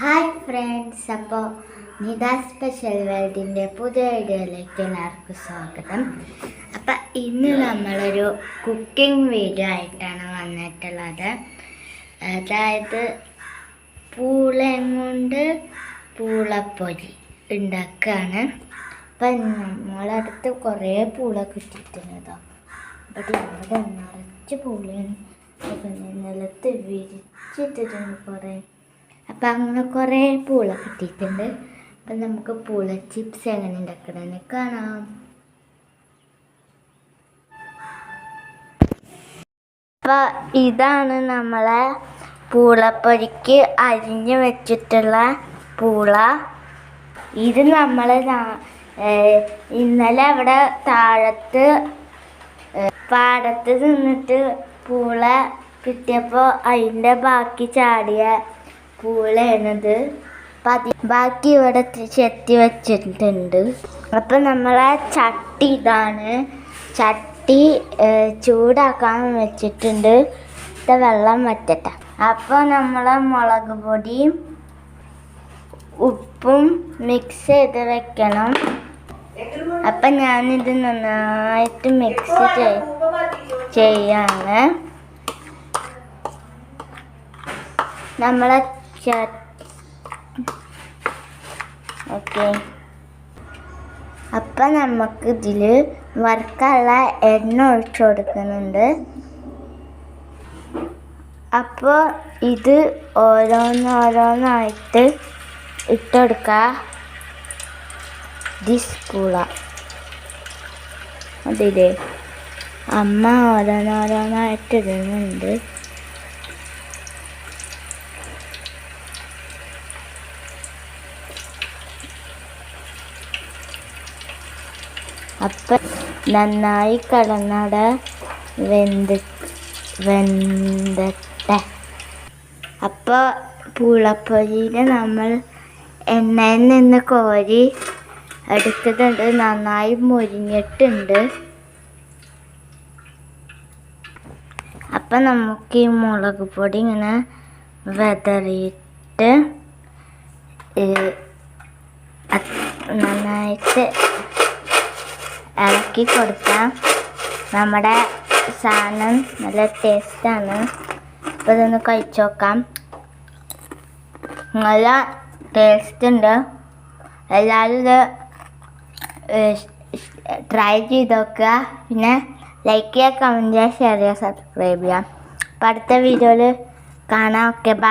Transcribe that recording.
Hi friends അപ്പോൾ Nita special വേൾഡിന്റെ പുതിയ വീഡിയോയിലേക്ക് എല്ലാവർക്കും സ്വാഗതം. അപ്പം ഇന്ന് നമ്മളൊരു കുക്കിംഗ് വീഡിയോ ആയിട്ടാണ് വന്നിട്ടുള്ളത്. അതായത് പൂളയും കൊണ്ട് പൂളപ്പൊരി ഉണ്ടാക്കുകയാണ് അപ്പം നമ്മളടുത്ത് കുറേ പൂള കിട്ടിയിട്ടുണ്ട് കേട്ടോ. അപ്പം ഇവിടെ നിറച്ച് പൂളയാണ്. നിലത്ത് വിരിച്ചിട്ടിട്ടുണ്ട് കുറേ. അപ്പം അങ്ങനെ കുറേ പൂള കിട്ടിയിട്ടുണ്ട്. അപ്പം നമുക്ക് പൂള ചിപ്സ് എങ്ങനെ ഉണ്ടാക്കണമെന്ന് കാണാം. അപ്പോൾ ഇതാണ് നമ്മളെ പൂളപ്പൊരിക്ക് അരിഞ്ഞു വെച്ചിട്ടുള്ള പൂള. ഇത് നമ്മൾ ഇന്നലെ അവിടെ താഴത്ത് പാടത്ത് നിന്നിട്ട് പൂള കിട്ടിയപ്പോൾ അതിന്റെ ബാക്കി ചാടിയ പൂളയാണിത് പതി ബാക്കി ഇവിടെ ചെത്തി വെച്ചിട്ടുണ്ട്. അപ്പം നമ്മളെ ചട്ടി ഇതാണ്. ചട്ടി ചൂടാക്കാൻ വെച്ചിട്ടുണ്ട്. ഇത്ത വെള്ളം വറ്റട്ടെ. അപ്പോൾ നമ്മളെ മുളക് പൊടിയും ഉപ്പും മിക്സ് ചെയ്ത് വെക്കണം. അപ്പം ഞാനിത് നന്നായിട്ട് മിക്സ് ചെയ് ചെയ്യാണ്. നമ്മളെ ഓക്കെ. അപ്പം നമുക്ക് ഇതിൽ വറുക്കാനുള്ള എണ്ണ ഒഴിച്ചു കൊടുക്കുന്നുണ്ട്. അപ്പോൾ ഇത് ഓരോന്നോരോന്നായിട്ട് ഇട്ടെടുക്ക. ദിസ് അതില്ലേ അമ്മ ഓരോന്നോരോന്നായിട്ട് ഇടുന്നുണ്ട്. അപ്പം നന്നായി കടന്നട വെന്ത് വെന്തട്ടെ. അപ്പോൾ പൂളപ്പൊരിയിൽ നമ്മൾ എണ്ണയിൽ നിന്ന് കോരി എടുത്തിട്ടുണ്ട് നന്നായി മുരിഞ്ഞിട്ടുണ്ട്. അപ്പം നമുക്ക് ഈ മുളക് പൊടി ഇങ്ങനെ വെതറിയിട്ട് നന്നായിട്ട് ഇളക്കി കൊടുക്കാം. നമ്മുടെ സാധനം നല്ല ടേസ്റ്റാണ് അപ്പോൾ ഇതൊന്ന് കഴിച്ചു നോക്കാം. നല്ല ടേസ്റ്റ് ഉണ്ട്. എല്ലാവരും ഇത് ട്രൈ ചെയ്ത് നോക്കുക. പിന്നെ ലൈക്ക് ചെയ്യുക കമന്റ് ചെയ്യുക ഷെയർ ചെയ്യുക സബ്സ്ക്രൈബ് ചെയ്യുക. അപ്പോൾ അടുത്ത വീഡിയോയിൽ കാണാം. Okay bye